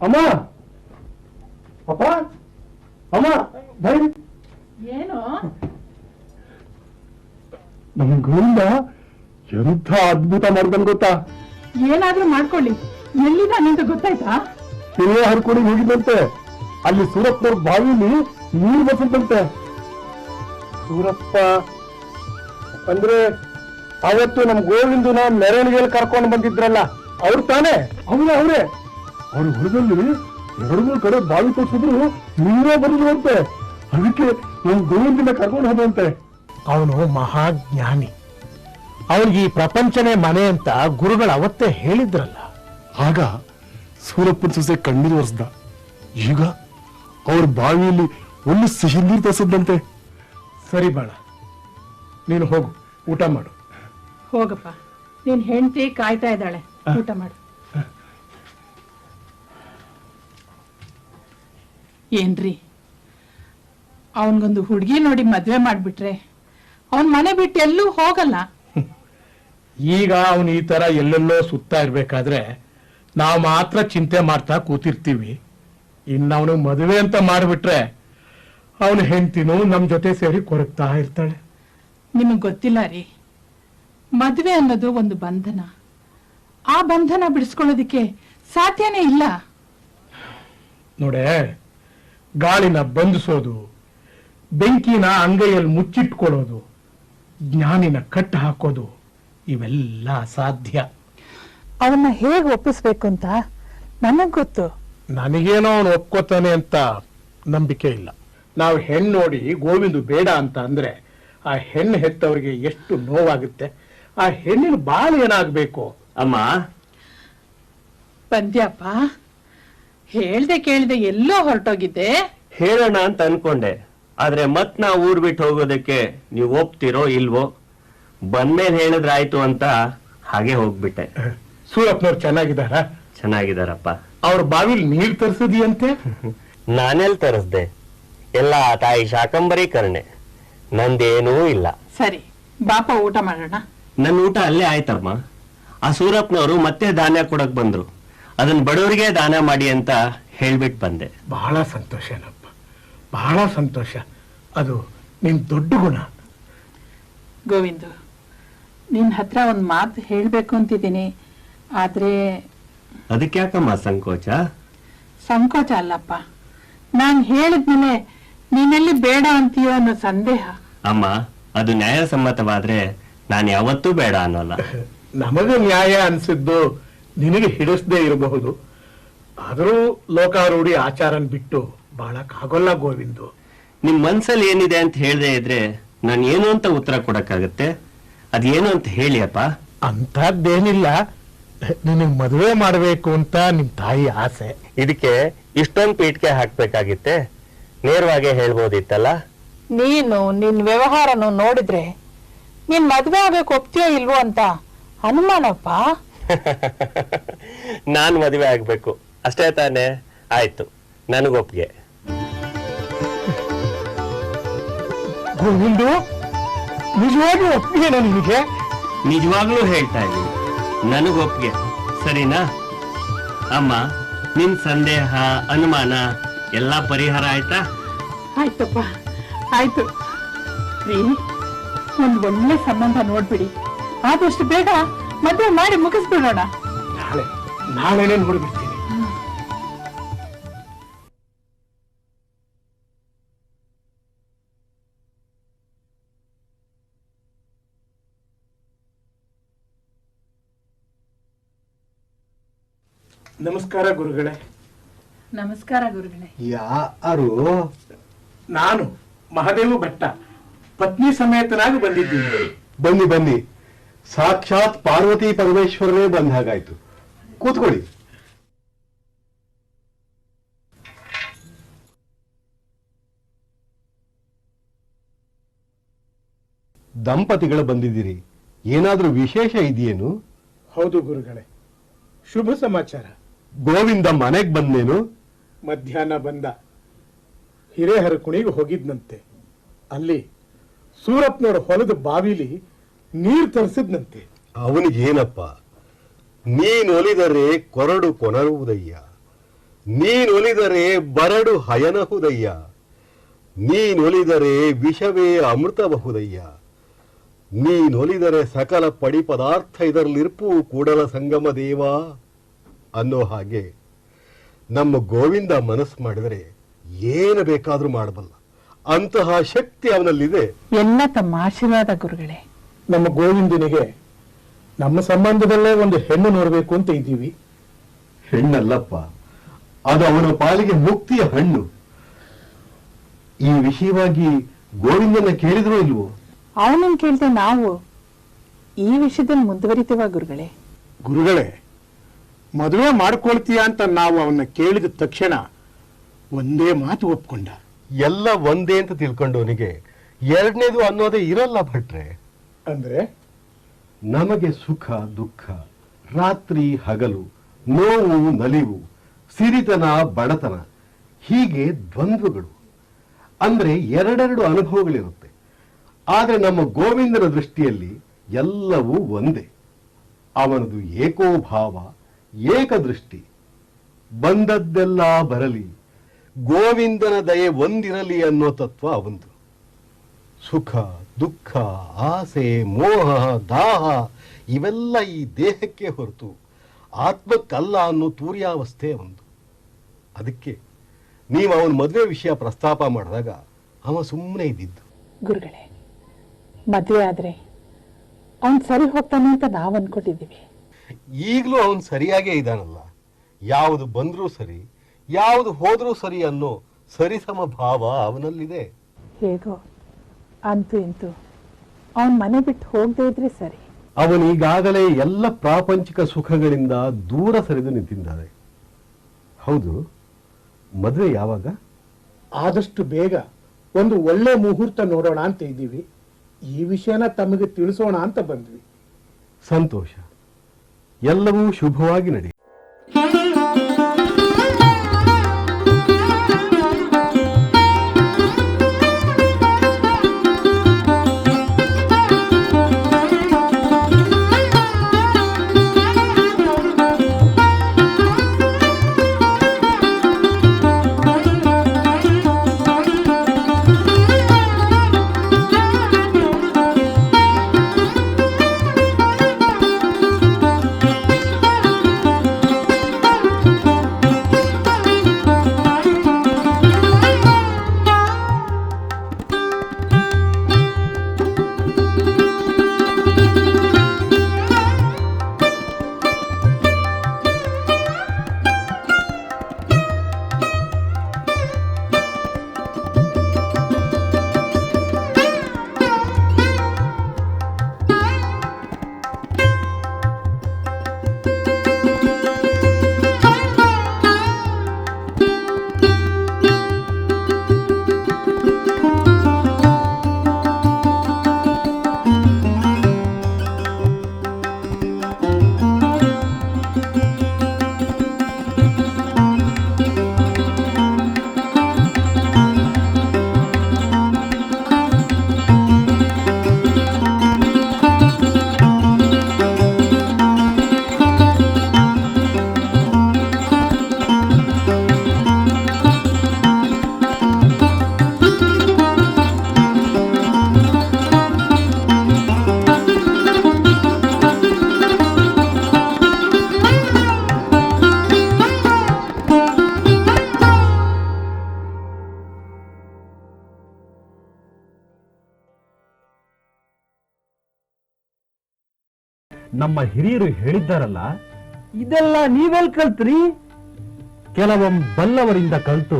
ಅಮ್ಮ! ಅಪ್ಪ! ಅಮ್ಮ! ಬರೀ ಏನು? ನಮ್ ಗೋವಿಂದ ಎಂಥ ಅದ್ಭುತ ಮಾಡ್ದನ್ ಗೊತ್ತಾ? ಏನಾದ್ರೂ ಮಾಡ್ಕೊಳ್ಳಿ. ಎಲ್ಲಿದ್ದಾನಂತ ಗೊತ್ತಾಯ್ತಾ? ಹಿರಿಯ ಹರ್ಕೊಂಡು ಹೋಗಿದ್ದಂತೆ. ಅಲ್ಲಿ ಸೂರತ್ನವ್ರ ಬಾವಿಲಿ ನೀರು ಬಸಂತಂತೆ ಸೂರಪ್ಪ ಅಂದ್ರೆ ಅವತ್ತು ನಮ್ ಗೋವಿಂದನ ಮೆರವಣಿಗೆಯಲ್ಲಿ ಕರ್ಕೊಂಡು ಬಂದಿದ್ರಲ್ಲ ಅವ್ರು ತಾನೇ? ಅವ್ರೇ ಅವ್ರೆ. ಅವ್ರ ಹೊಲದಲ್ಲಿ ಎರಡು ಮೂರು ಕಡೆ ಬಾವಿ ತೋರಿಸಿದ್ರು ನೀರೇ ಬರುದು ಅಂತೆ. ಅದಕ್ಕೆ ನಮ್ ಗೋವಿಂದನ ಕರ್ಕೊಂಡು ಹೋದಂತೆ. ಅವನು ಮಹಾಜ್ಞಾನಿ. ಅವ್ರಿಗೆ ಈ ಪ್ರಪಂಚನೇ ಮನೆ ಅಂತ ಗುರುಗಳು ಅವತ್ತೇ ಹೇಳಿದ್ರಲ್ಲ. ಆಗ ಸೂರಪ್ಪನ ಸೊಸೆ ಕಣ್ಣೀರು ಒರೆಸ್ದ. ಈಗ ಅವ್ರ ಬಾವಿಯಲ್ಲಿ ಒಂದು ಸಿಹಿ ನೀರು ಸರಿ ಬಾಳ ನೀನು ಹೋಗು ಊಟ ಮಾಡು. ಹೋಗಪ್ಪ ನಿನ್ ಹೆಂಡತಿ ಕಾಯ್ತಾ ಇದ್ದಾಳೆ ಊಟ ಮಾಡು. ಏನ್ರಿ ಅವನ್ಗೊಂದು ಹುಡುಗಿ ನೋಡಿ ಮದ್ವೆ ಮಾಡ್ಬಿಟ್ರೆ ಅವನ್ ಮನೆ ಬಿಟ್ಟು ಎಲ್ಲೂ ಹೋಗಲ್ಲ. ಈಗ ಅವನು ಈ ತರ ಎಲ್ಲೆಲ್ಲೋ ಸುತ್ತಾ ಇರ್ಬೇಕಾದ್ರೆ ನಾವು ಮಾತ್ರ ಚಿಂತೆ ಮಾಡ್ತಾ ಕೂತಿರ್ತೀವಿ. ಇನ್ನು ಅವನು ಮದುವೆ ಅಂತ ಮಾಡಿಬಿಟ್ರೆ ಅವನು ಹೆಂಡತಿನೂ ನಮ್ ಜೊತೆ ಸೇರಿ ಕೊರಗ್ತಾ ಇರ್ತಾಳೆ. ನಿಮಗ್ ಗೊತ್ತಿಲ್ಲ ರೀ. ಮದ್ವೆ ಅನ್ನೋದು ಒಂದು ಬಂಧನ. ಆ ಬಂಧನ ಬಿಡಿಸ್ಕೊಳ್ಳೋದಿಕ್ಕೆ ಸಾಧ್ಯನೇ ಇಲ್ಲ. ನೋಡೆ ಗಾಳಿನ ಬಂಧಿಸೋದು ಬೆಂಕಿನ ಅಂಗೈಯಲ್ಲಿ ಮುಚ್ಚಿಟ್ಕೊಳ್ಳೋದು ಜ್ಞಾನಿನ ಕಟ್ಟು ಹಾಕೋದು ಇವೆಲ್ಲ ಸಾಧ್ಯ ಅವನ್ನ ಹೇಗೆ ಒಪ್ಪಿಸ್ಬೇಕು ಅಂತ ನನಗ್ ಗೊತ್ತು. ನನಗೇನೋ ಅವನು ಒಪ್ಕೋತಾನೆ ಅಂತ ನಂಬಿಕೆ ಇಲ್ಲ. ನಾವು ಹೆಣ್ಣು ನೋಡಿ ಗೋವಿಂದು ಬೇಡ ಅಂತ ಅಂದರೆ ಆ ಹೆಣ್ಣು ಹೆತ್ತವರಿಗೆ ಎಷ್ಟು ನೋವಾಗುತ್ತೆ? ಆ ಹೆಣ್ಣಿನ ಬಾಳು ಏನಾಗಬೇಕು? ಅಮ್ಮ. ಪಂದ್ಯಪ್ಪ ಹೇಳ್ದೆ ಕೇಳ್ದೆ ಎಲ್ಲೋ ಹೊರಟೋಗಿದ್ದೆ ಹೇಳೋಣ ಅಂತ ಅನ್ಕೊಂಡೆ. ಆದ್ರೆ ಮತ್ ನಾ ಊರ್ ಬಿಟ್ಟು ಹೋಗೋದಕ್ಕೆ ನೀವು ಒಪ್ತಿರೋ ಇಲ್ವೋ? ಬಂದ್ಮೇಲೆ ಹೇಳಿದ್ರಾಯ್ತು ಅಂತ ಹಾಗೆ ಹೋಗ್ಬಿಟ್ಟೆ. ಸೂರಪ್ಪನವ್ರು ಚೆನ್ನಾಗಿದ್ದಾರ? ಚೆನ್ನಾಗಿದಾರಪ್ಪ ಅವ್ರ ಬಾವಿಲಿ ನೀರ್ ತರಿಸಿದ್ಯಂತೆ? ನಾನೆಲ್ ತರಿಸ್ದೆ. ಎಲ್ಲ ಆ ತಾಯಿ ಶಾಕಂಬರಿ ಕರ್ಣೆ. ನಂದೇನೂ ಇಲ್ಲ. ಸರಿ ಬಾಪ ಊಟ ಮಾಡೋಣ. ನನ್ನ ಊಟ ಅಲ್ಲೇ ಆಯ್ತಮ್ಮ. ಆ ಸೂರಪ್ಪನವರು ಮತ್ತೆ ದಾನ ಕೊಡಕ್ ಬಂದ್ರು. ಅದನ್ನ ಬಡವರಿಗೆ ದಾನ ಮಾಡಿ ಅಂತ ಹೇಳ್ಬಿಟ್ ಬಂದೆ. ಬಹಳ ಸಂತೋಷ ಸಂತೋಷನಪ್ಪ ಬಹಳ ಸಂತೋಷ. ಅದು ನಿಮ್ ದೊಡ್ಡ ಗುಣ. ಗೋವಿಂದ ನಿನ್ ಹತ್ರ ಒಂದ್ ಮಾತು ಹೇಳ್ಬೇಕು ಅಂತಿದ್ದೀನಿ. ಆದ್ರೆ ಅದಕ್ಕೆ ಯಾಕಮ್ಮ ಸಂಕೋಚ? ಸಂಕೋಚ ಅಲ್ಲಪ್ಪ. ನಾನ್ ಹೇಳಿದ್ಮೇಲೆ ನೀನೆಲ್ಲಿ ಬೇಡ ಅಂತೀಯೋ ಅನ್ನೋ ಸಂದೇಹ. ಅಮ್ಮ ಅದು ನ್ಯಾಯಸಮ್ಮತವಾದ್ರೆ ನಾನು ಯಾವತ್ತೂ ಬೇಡ ಅನ್ನೋಲ್ಲ. ನಮಗೆ ನ್ಯಾಯ ಅನ್ಸಿದ್ದು ನಿನಗೆ ಹಿಡಿಸದೇ ಇರಬಹುದು. ಆದರೂ ಲೋಕಾರೂಢಿ ಆಚಾರನ್ ಬಿಟ್ಟು ಬಾಳಕ್ಕಾಗೋಲ್ಲ ಗೋವಿಂದು. ನಿಮ್ ಮನ್ಸಲ್ಲಿ ಏನಿದೆ ಅಂತ ಹೇಳ್ದೆ ಇದ್ರೆ ನಾನು ಏನು ಅಂತ ಉತ್ತರ ಕೊಡಕ್ಕಾಗತ್ತೆ? ಅದೇನು ಅಂತ ಹೇಳಿ ಅಪ್ಪ ಅಂತದ್ದೇನಿಲ್ಲ ನಿನಗೆ ಮದುವೆ ಮಾಡಬೇಕು ಅಂತ ನಿಮ್ ತಾಯಿ ಆಸೆ. ಇದಕ್ಕೆ ಇಷ್ಟೊಂದು ಪೀಠಕ್ಕೆ ಹಾಕ್ಬೇಕಾಗಿತ್ತೆ. ನೇರವಾಗಿ ಹೇಳ್ಬೋದಿತ್ತಲ್ಲ? ನೀನು ನಿನ್ ವ್ಯವಹಾರನು ನೋಡಿದ್ರೆ ನೀನ್ ಮದ್ವೆ ಆಗ್ಬೇಕು ಒಪ್ತೀಯೋ ಇಲ್ವೋ ಅಂತ ಅನುಮಾನಪ್ಪ? ನಾನ್ ಮದುವೆ ಆಗ್ಬೇಕು. ಅಷ್ಟೇ ತಾನೆ? ಆಯ್ತು. ನನಗೊಪ್ಪಿಗೆ ಗೋವಿಂದು ನಿಜವಾಗ್ಲೂ ಒಪ್ಪಿಗೆನಾ ನಿನಗೆ? ನಿಜವಾಗ್ಲೂ ಹೇಳ್ತಾ ಇದ್ದೀನಿ. ನನಗೊಪ್ಪಿಗೆ ಸರಿನಾ? ಅಮ್ಮ ನಿನ್ ಸಂದೇಹ ಅನುಮಾನ ಎಲ್ಲಾ ಪರಿಹಾರ ಆಯ್ತಾ? ಆಯ್ತಪ್ಪ ಆಯ್ತು. ರೀ ಒಂದ್ ಒಳ್ಳೆ ಸಂಬಂಧ ನೋಡ್ಬಿಡಿ. ಆದಷ್ಟು ಬೇಗ ಮದುವೆ ಮಾಡಿ ಮುಗಿಸ್ಬಿಡೋಣ. ನಾಳೆ ನಾಳೆನೇ ನೋಡ್ಬಿಡ್ತೀನಿ. ನಮಸ್ಕಾರ ಗುರುಗಳೇ. ನಮಸ್ಕಾರ ಗುರುಗಳೇ. ಯಾರು? ನಾನು ಮಹದೇವ ಭಟ್ಟ. ಪತ್ನಿ ಸಮೇತನಾಗಿ ಬಂದಿದ್ದೀನಿ. ಬನ್ನಿ ಬನ್ನಿ. ಸಾಕ್ಷಾತ್ ಪಾರ್ವತಿ ಪರಮೇಶ್ವರನೇ ಬಂದ ಹಾಗಾಯ್ತು. ಕೂತ್ಕೊಳ್ಳಿ. ದಂಪತಿಗಳು ಬಂದಿದ್ದೀರಿ. ಏನಾದರೂ ವಿಶೇಷ ಇದೆಯೇನು? ಹೌದು ಗುರುಗಳೇ. ಶುಭ ಸಮಾಚಾರ. ಗೋವಿಂದ ಮನೆಗೆ ಬಂದೇನು ಮಧ್ಯಾಹ್ನ ಬಂದ. ಹಿರೇಹರಕುಣಿಗೆ ಹೋಗಿದ್ನಂತೆ. ಅಲ್ಲಿ ಸೂರಪ್ಪನವ್ರ ಹೊಲದ ಬಾವಿಲಿ ನೀರು ತರಿಸಿದ್ನಂತೆ. ಅವನಿಗೇನಪ್ಪ? ನೀನೊಲಿದರೆ ಕೊರಡು ಕೊನರುವುದಯ್ಯ. ನೀನೊಲಿದರೆ ಬರಡು ಹಯನಹುದಯ್ಯ. ನೀನೊಲಿದರೆ ವಿಷವೇ ಅಮೃತಬಹುದಯ್ಯ. ನೀನೊಲಿದರೆ ಸಕಲ ಪಡಿ ಪದಾರ್ಥ ಇದರಲ್ಲಿರ್ಪು ಕೂಡಲ ಸಂಗಮ ದೇವ ಅನ್ನೋ ಹಾಗೆ ನಮ್ಮ ಗೋವಿಂದ ಮನಸ್ಸು ಮಾಡಿದರೆ ಏನು ಬೇಕಾದರೂ ಮಾಡಬಲ್ಲ. ಅಂತಹ ಶಕ್ತಿ ಅವನಲ್ಲಿದೆ. ಎಲ್ಲ ತಮ್ಮ ಆಶೀರ್ವಾದ ಗುರುಗಳೇ. ನಮ್ಮ ಗೋವಿಂದನಿಗೆ ನಮ್ಮ ಸಂಬಂಧದಲ್ಲೇ ಒಂದು ಹೆಣ್ಣು ನೋಡಬೇಕು ಅಂತ ಇದ್ದೀವಿ. ಹೆಣ್ಣಲ್ಲಪ್ಪ ಅದು ಅವನ ಪಾಲಿಗೆ ಮುಕ್ತಿಯ ಹಣ್ಣು. ಈ ವಿಷಯವಾಗಿ ಗೋವಿಂದನ ಕೇಳಿದ್ರು ಇಲ್ವೋ? ಅವನನ್ನು ಕೇಳ್ದೆ ನಾವು ಈ ವಿಷಯದಲ್ಲಿ ಮುಂದುವರಿತೀವ ಗುರುಗಳೇ? ಗುರುಗಳೇ ಮದುವೆ ಮಾಡ್ಕೊಳ್ತೀಯ ಅಂತ ನಾವು ಅವನ್ನ ಕೇಳಿದ ತಕ್ಷಣ ಒಂದೇ ಮಾತು ಒಪ್ಕೊಂಡ. ಎಲ್ಲ ಒಂದೇ ಅಂತ ತಿಳ್ಕೊಂಡವನಿಗೆ ಎರಡನೇದು ಅನ್ನೋದೇ ಇರಲ್ಲ ಭಟ್ರೆ. ಅಂದ್ರೆ? ನಮಗೆ ಸುಖ ದುಃಖ ರಾತ್ರಿ ಹಗಲು ನೋವು ನಲಿವು ಸಿರಿತನ ಬಡತನ ಹೀಗೆ ದ್ವಂದ್ವಗಳು. ಅಂದ್ರೆ ಎರಡೆರಡು ಅನುಭವಗಳಿರುತ್ತೆ. ಆದರೆ ನಮ್ಮ ಗೋವಿಂದನ ದೃಷ್ಟಿಯಲ್ಲಿ ಎಲ್ಲವೂ ಒಂದೇ. ಅವನದು ಏಕೋಭಾವ ಏಕದೃಷ್ಟಿ. ಬಂದದ್ದೆಲ್ಲ ಬರಲಿ. ಗೋವಿಂದನ ದಯೆ ಒಂದಿರಲಿ ಅನ್ನೋ ತತ್ವ ಒಂದು ಸುಖ, ದುಃಖ, ಆಸೆ, ಮೋಹ, ದಾಹ ಇವೆಲ್ಲ ಈ ದೇಹಕ್ಕೆ ಹೊರತು ಆತ್ಮಕ್ಕಲ್ಲ ಅನ್ನೋ ತೂರ್ಯಾವಸ್ಥೆ ಒಂದು ಅದಕ್ಕೆ ನೀವು ಅವನ ಮದುವೆ ವಿಷಯ ಪ್ರಸ್ತಾಪ ಮಾಡಿದಾಗ ಅವ ಸುಮ್ಮನೆ ಇದ್ದಿದ್ದು. ಗುರುಗಳೇ, ಮದುವೆ ಆದ್ರೆ ಅವನು ಸರಿ ಹೋಗ್ತಾನೆ ಅಂತ ನಾವು ಅನ್ಕೊಂಡಿದೀವಿ ಈಗಲೂ ಅವನು ಸರಿಯಾಗೇ ಇದ್ದಾನಲ್ಲ. ಯಾವುದು ಬಂದರೂ ಸರಿ ಯಾವುದು ಹೋದರೂ ಸರಿ ಅನ್ನೋ ಸರಿಸಮ ಭಾವ ಅವನಲ್ಲಿದೆ. ಹೇಗೋ ಅಂತೂ ಇಂತು ಅವನ ಮನೆ ಬಿಟ್ಟು ಹೋಗದೇ ಇದ್ರೆ ಸರಿ. ಅವನೀಗಾಗಲೇ ಎಲ್ಲ ಪ್ರಾಪಂಚಿಕ ಸುಖಗಳಿಂದ ದೂರ ಸರಿದು ನಿಂತಿದ್ದಾನೆ. ಹೌದು ಮದುವೆ ಯಾವಾಗ? ಆದಷ್ಟು ಬೇಗ. ಒಂದು ಒಳ್ಳೆ ಮುಹೂರ್ತ ನೋಡೋಣ ಅಂತ ಇದ್ದೀವಿ. ಈ ವಿಷಯನ ತಮಗೆ ತಿಳಿಸೋಣ ಅಂತ ಬಂದ್ವಿ. ಸಂತೋಷ. ಎಲ್ಲವೂ ಶುಭವಾಗಿ ನಡೆ ನಮ್ಮ ಹಿರಿಯರು ಹೇಳಿದ್ದಾರಲ್ಲ ಇದೆಲ್ಲ ನೀವೆಲ್ ಕಲ್ತ್ರಿ? ಕೆಲವೊಮ್ಮೆ ಬಲ್ಲವರಿಂದ ಕಲ್ತು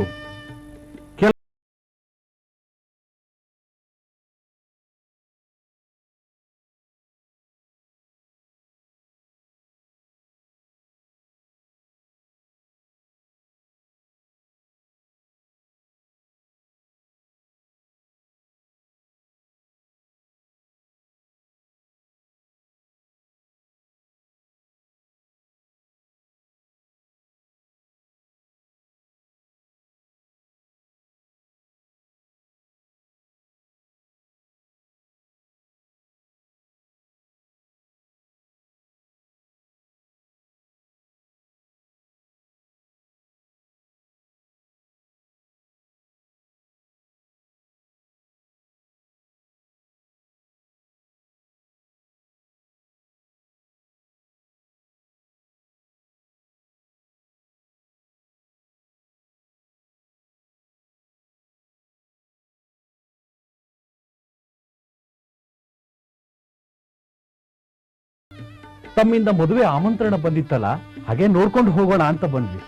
ತಮ್ಮಿಂದ ಮದುವೆ ಆಮಂತ್ರಣ ಬಂದಿತ್ತಲ್ಲ ಹಾಗೆ ನೋಡ್ಕೊಂಡು ಹೋಗೋಣ ಅಂತ ಬಂದ್ವಿ.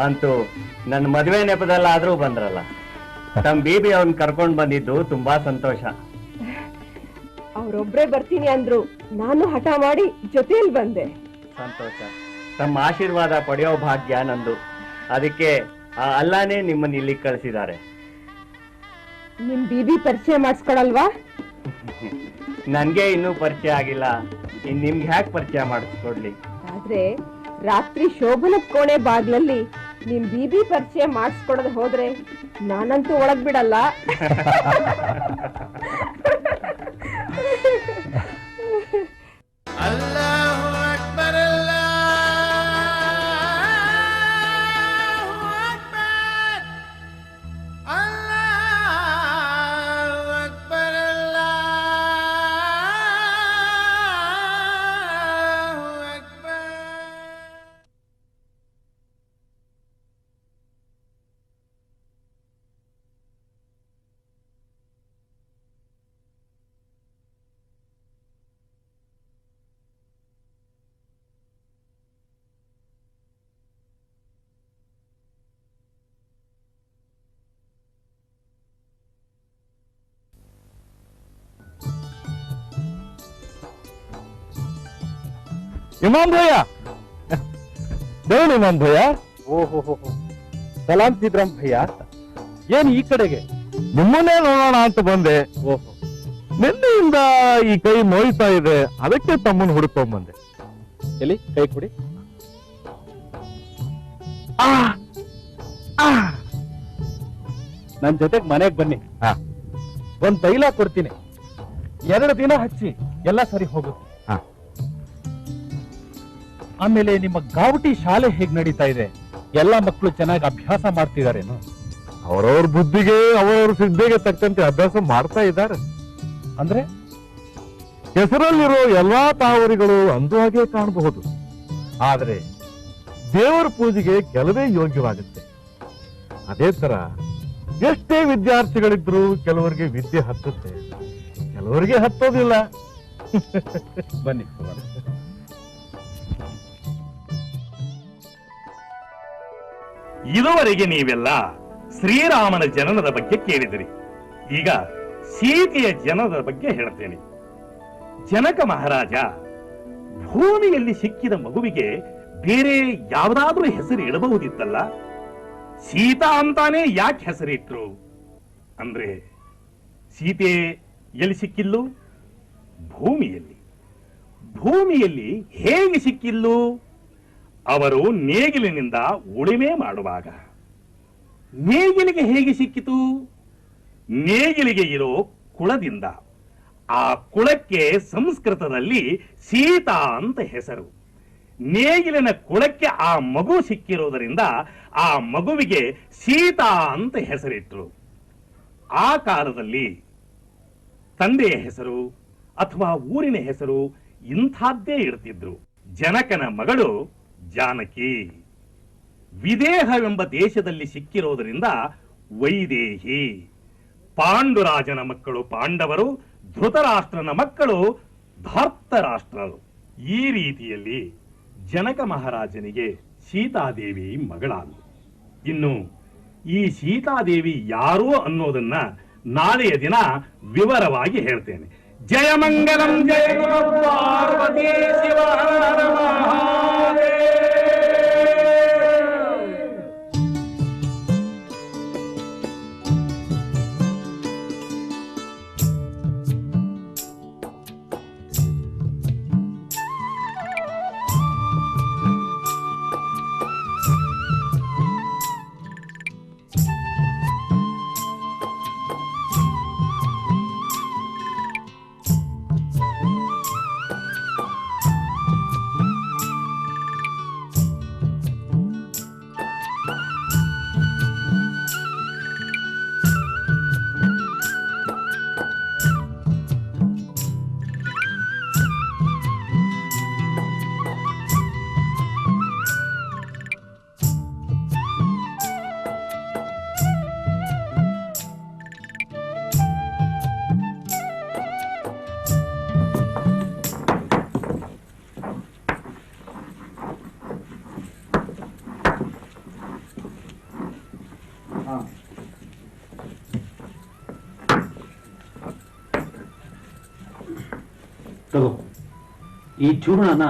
ಅಂತೂ ನನ್ನ ಮದುವೆ ನೆಪದಲ್ಲಾದ್ರೂ ಬಂದ್ರಲ್ಲ. ತಮ್ಮ ಬೀಬಿ ಅವ್ನ್ ಕರ್ಕೊಂಡ್ ಬಂದಿದ್ದು ತುಂಬಾ ಸಂತೋಷ. ಅವ್ರೊಬ್ರೇ ಬರ್ತೀನಿ ಅಂದ್ರು ನಾನು ಹಠ ಮಾಡಿ ಜೊತೆಯಲ್ಲಿ ಬಂದೆ. ಸಂತೋಷ. ತಮ್ಮ ಆಶೀರ್ವಾದ ಪಡೆಯೋ ಭಾಗ್ಯ ನಂದು. ಅದಕ್ಕೆ ಆ ಅಲ್ಲಾನೇ ನಿಮ್ಮನ್ನ ಇಲ್ಲಿ ಕಳಿಸಿದ್ದಾರೆ. ನಿಮ್ ಬೀಬಿ ಪರಿಚಯ ಮಾಡಿಸ್ಕೊಡಲ್ವಾ ನನ್ಗೆ ಇನ್ನೂ ಪರಿಚಯ ಆಗಿಲ್ಲ. ಇನ್ ನಿಮ್ಗೆ ಹ್ಯಾಕ್ ಪರಿಚಯ ಮಾಡಿಸ್ಕೊಡ್ಲಿ ಆದ್ರೆ ರಾತ್ರಿ ಶೋಭನ ಕೋಣೆ ಬಾಗ್ಲಲ್ಲಿ ನಿಮ್ ಬಿಬಿ ಪರಿಚಯ ಮಾಡಿಸ್ಕೊಡದೆ ಹೋದ್ರೆ ನಾನಂತೂ ಒಳಗ್ ಬಿಡಲ್ಲ ಇಮಾಮ್ ಭಯ್ಯ ದೇವನ್ ಇಮಾಮ್ ಭಯ್ಯ ಓಹೋ ಸಲಾಂ ಸಿದ್ರಾಮ್ ಭಯ್ಯ ಏನ್ ಈ ಕಡೆಗೆ? ನಿಮ್ಮನ್ನೇ ನೋಡೋಣ ಅಂತ ಬಂದೆ. ಓಹೋ. ನಿನ್ನೆಯಿಂದ ಈ ಕೈ ನೋಯ್ತಾ ಇದೆ. ಅದಕ್ಕೆ ತಮ್ಮನ್ ಹುಡುಕೊಂಡ್ ಬಂದೆ ಎಲ್ಲಿ? ಕೈ ಕೊಡಿ. ನನ್ ಜೊತೆಗ್ ಮನೆಗ್ ಬನ್ನಿ. ಒಂದ್ ತೈಲ ಕೊಡ್ತೀನಿ. ಎರಡು ದಿನ ಹಚ್ಚಿ ಎಲ್ಲ ಸರಿ ಹೋಗುತ್ತೆ. ಆಮೇಲೆ ನಿಮ್ಮ ಗಾವಟಿ ಶಾಲೆ ಹೇಗ್ ನಡೀತಾ ಇದೆ? ಎಲ್ಲಾ ಮಕ್ಕಳು ಚೆನ್ನಾಗಿ ಅಭ್ಯಾಸ ಮಾಡ್ತಿದಾರೇನು? ಅವರವ್ರ ಬುದ್ಧಿಗೆ ಅವರವ್ರ ಸಿದ್ಧಿಗೆ ತಕ್ಕಂತೆ ಅಭ್ಯಾಸ ಮಾಡ್ತಾ ಇದ್ದಾರೆ. ಅಂದ್ರೆ? ಹೆಸರಲ್ಲಿರೋ ಎಲ್ಲಾ ತಾವರಿಗಳು ಅಂದವಾಗೇ ಕಾಣಬಹುದು. ಆದ್ರೆ ದೇವರ ಪೂಜೆಗೆ ಕೆಲವೇ ಯೋಗ್ಯವಾಗುತ್ತೆ. ಅದೇ ತರ ಎಷ್ಟೇ ವಿದ್ಯಾರ್ಥಿಗಳಿದ್ರು ಕೆಲವರಿಗೆ ವಿದ್ಯೆ ಹತ್ತುತ್ತೆ. ಕೆಲವರಿಗೆ ಹತ್ತೋದಿಲ್ಲ. ಬನ್ನಿ. ಇದುವರೆಗೆ ನೀವೆಲ್ಲ ಶ್ರೀರಾಮನ ಜನನದ ಬಗ್ಗೆ ಕೇಳಿದಿರಿ. ಈಗ ಸೀತೆಯ ಜನನದ ಬಗ್ಗೆ ಹೇಳ್ತೇನೆ. ಜನಕ ಮಹಾರಾಜ, ಭೂಮಿಯಲ್ಲಿ ಸಿಕ್ಕಿದ ಮಗುವಿಗೆ ಬೇರೆ ಯಾವುದಾದ್ರೂ ಹೆಸರು ಇಡಬಹುದಿತ್ತಲ್ಲ? ಸೀತಾ ಅಂತಾನೆ ಯಾಕೆ ಹೆಸರಿಟ್ರು? ಅಂದ್ರೆ ಸೀತೆ ಎಲ್ಲಿ ಸಿಕ್ಕಿಲ್ಲು? ಭೂಮಿಯಲ್ಲಿ. ಭೂಮಿಯಲ್ಲಿ ಹೇಗೆ ಸಿಕ್ಕಿಲ್ಲು? ಅವರು ನೇಗಿಲಿನಿಂದ ಉಳಿಮೆ ಮಾಡುವಾಗ. ನೇಗಿಲಿಗೆ ಹೇಗೆ ಸಿಕ್ಕಿತು? ನೇಗಿಲಿಗೆ ಇರೋ ಕುಳದಿಂದ. ಆ ಕುಳಕ್ಕೆ ಸಂಸ್ಕೃತದಲ್ಲಿ ಸೀತಾ ಅಂತ ಹೆಸರು. ನೇಗಿಲಿನ ಕುಳಕ್ಕೆ ಆ ಮಗು ಸಿಕ್ಕಿರೋದರಿಂದ ಆ ಮಗುವಿಗೆ ಸೀತಾ ಅಂತ ಹೆಸರಿಟ್ರು. ಆ ಕಾಲದಲ್ಲಿ ತಂದೆಯ ಹೆಸರು ಅಥವಾ ಊರಿನ ಹೆಸರು ಇಂಥದ್ದೇ ಇಡ್ತಿದ್ರು. ಜನಕನ ಮಗಳು ಜಾನಕಿ. ವಿದೇಹವೆಂಬ ದೇಶದಲ್ಲಿ ಸಿಕ್ಕಿರೋದರಿಂದ ವೈದೇಹಿ. ಪಾಂಡುರಾಜನ ಮಕ್ಕಳು ಪಾಂಡವರು, ಧೃತರಾಷ್ಟ್ರನ ಮಕ್ಕಳು ಧಾರ್ತರಾಷ್ಟ್ರರು. ಈ ರೀತಿಯಲ್ಲಿ ಜನಕ ಮಹಾರಾಜನಿಗೆ ಸೀತಾದೇವಿ ಮಗಳಾದಳು. ಇನ್ನು ಈ ಸೀತಾದೇವಿ ಯಾರು ಅನ್ನೋದನ್ನ ನಾಳೆಯ ದಿನ ವಿವರವಾಗಿ ಹೇಳ್ತೇನೆ. ಜಯ ಮಂಗಲಂ, ಜಯ ಪಾರ್ವತಿ ಶಿವ ತಗೋ ಈ ಚೂರ್ಣನ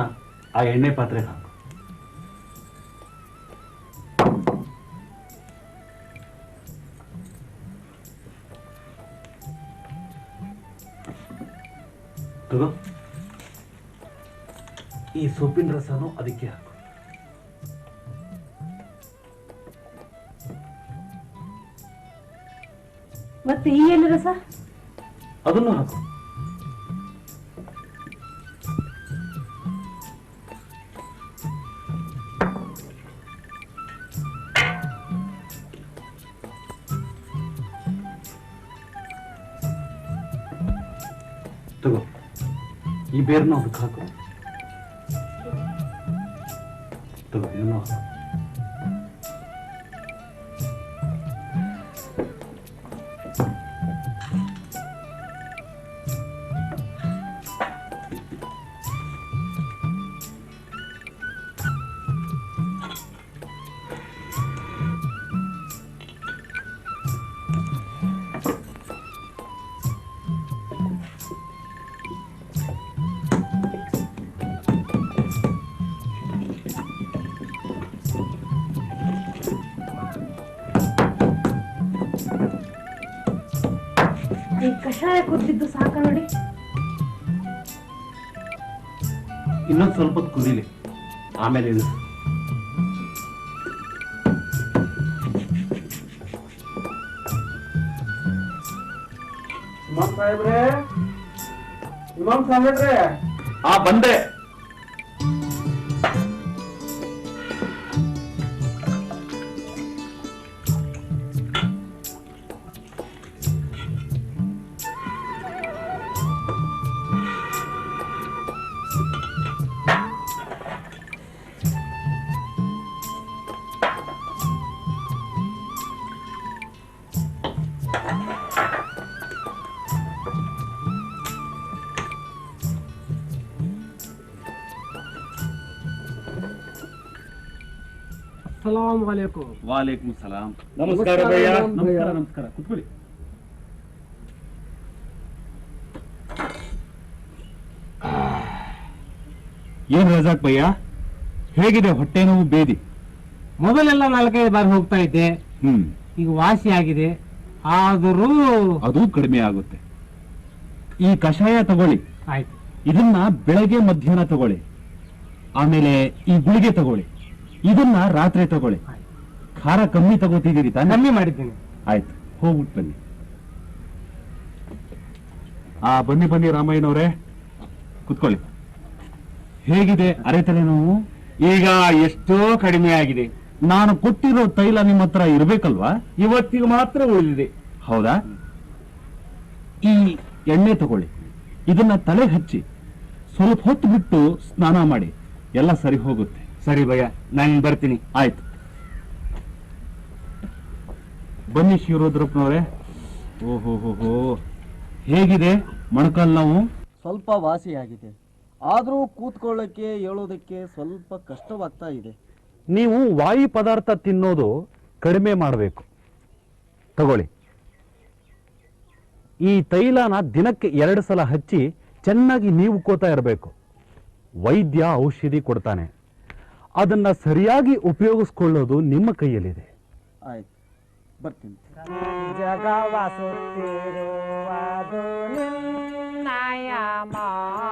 ಆ ಎಣ್ಣೆ ಪಾತ್ರೆಗೆ ಹಾಕು. ತಗೋ. ಈ ಸೊಪ್ಪಿನ ರಸನೂ ಅದಕ್ಕೆ ಹಾಕು. ಮತ್ತೆ ಈ ಎಣ್ಣೆ ರಸ? ಅದನ್ನು ಹಾಕು. ಈ ಬೇರ್ನ ಅದಕ್ಕೆ ಹಾಕು ತಗೋ ಈ ಕಷಾಯ ಕುದಿದ್ದು ಸಾಕ ನೋಡಿ. ಇನ್ನೊಂದು ಸ್ವಲ್ಪ ಹೊತ್ತು ಕುದೀಲಿ. ಆಮೇಲೆ ಇದು ಇಮಾಮ್ ಸಾಹೇಬ್ರೆ ಇಮಾಮ್ ಸಾಹೇಬ್ರೆ. ಆ ಬಂದೆ. ವಾಲೇಕುಂ ಸಲಾಂ ನಮಸ್ಕಾರ ಭಯ್ಯ. ನಮಸ್ಕಾರ ನಮಸ್ಕಾರ. ಕುತ್ಕೊಳ್ಳಿ. ಏನ್ ರಜಾಕ್ ಭಯ್ಯ? ಹೇಗಿದೆ ಹೊಟ್ಟೆ ನೋವು ಬೇದಿ? ಮೊದಲೆಲ್ಲ ನಾಲ್ಕೈದು ಬಾರಿ ಹೋಗ್ತಾ ಇದ್ದೆ. ಹ್ಮ್. ಈಗ ವಾಸಿ ಆಗಿದೆ. ಆದರೂ ಅದು ಕಡಿಮೆ ಆಗುತ್ತೆ. ಈ ಕಷಾಯ ತಗೊಳ್ಳಿ. ಆಯ್ತು. ಇದನ್ನ ಬೆಳಗ್ಗೆ ಮಧ್ಯಾಹ್ನ ತಗೊಳ್ಳಿ. ಆಮೇಲೆ ಈ ಗುಳಿಗೆ ತಗೊಳ್ಳಿ. ಇದನ್ನ ರಾತ್ರಿ ತಗೊಳ್ಳಿ. ಖಾರ ಕಮ್ಮಿ ತಗೋತಿದ್ದೀರಿ ತಾನೆ? ಕಮ್ಮಿ ಮಾಡಿದ್ದೀನಿ. ಆಯ್ತು ಹೋಗ್ಬಿಟ್ಟು ಬನ್ನಿ. ಆ ಬನ್ನಿ ಬನ್ನಿ ರಾಮಯ್ಯನವರೇ. ಕುತ್ಕೊಳ್ಳಿ. ಹೇಗಿದೆ ಅರೆತಲೆ ನೋವು? ಈಗ ಎಷ್ಟೋ ಕಡಿಮೆ ಆಗಿದೆ. ನಾನು ಕೊಟ್ಟಿರೋ ತೈಲ ನಿಮ್ಮ ಹತ್ರ ಇರ್ಬೇಕಲ್ವಾ? ಇವತ್ತಿಗೆ ಮಾತ್ರ ಉಳಿದಿದೆ. ಹೌದಾ? ಈ ಎಣ್ಣೆ ತಗೊಳ್ಳಿ. ಇದನ್ನ ತಲೆ ಹಚ್ಚಿ. ಸ್ವಲ್ಪ ಹೊತ್ತು ಬಿಟ್ಟು ಸ್ನಾನ ಮಾಡಿ. ಎಲ್ಲ ಸರಿ ಹೋಗುತ್ತೆ. ಸರಿ ಭಯ ನಾನು ಬರ್ತೀನಿ. ಆಯ್ತು. ಬನ್ನಿ ಶಿವರುದ್ರಪ್ಪನವ್ರೆ. ಓಹೋ ಹೋ ಹೋ ಹೇಗಿದೆ ಮೊಣಕಾಲ್ ನಾವು? ಸ್ವಲ್ಪ ವಾಸಿಯಾಗಿದೆ. ಆದರೂ ಕೂತ್ಕೊಳ್ಳೋಕ್ಕೆ ಹೇಳೋದಕ್ಕೆ ಸ್ವಲ್ಪ ಕಷ್ಟವಾಗ್ತಾ ಇದೆ. ನೀವು ವಾಯು ಪದಾರ್ಥ ತಿನ್ನೋದು ಕಡಿಮೆ ಮಾಡಬೇಕು. ತಗೊಳ್ಳಿ. ಈ ತೈಲನ ದಿನಕ್ಕೆ ಎರಡು ಸಲ ಹಚ್ಚಿ ಚೆನ್ನಾಗಿ ನೀವು ಕೋತಾ ಇರಬೇಕು. ವೈದ್ಯ ಔಷಧಿ ಕೊಡ್ತಾನೆ. ಅದನ್ನ ಸರಿಯಾಗಿ ಉಪಯೋಗಿಸ್ಕೊಳ್ಳೋದು ನಿಮ್ಮ ಕೈಯಲ್ಲಿದೆ. ಆಯ್ತು. ಬರ್ತೀನಿ. ಜಗವ ಸುತ್ತಿರುವುದು ನಿನ್ನಯ ಮಾಯೆ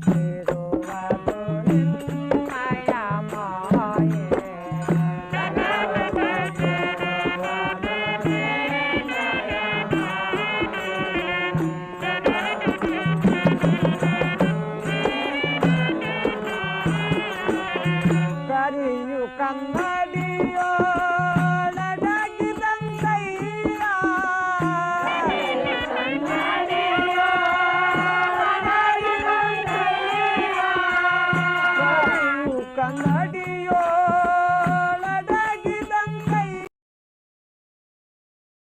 quiero más.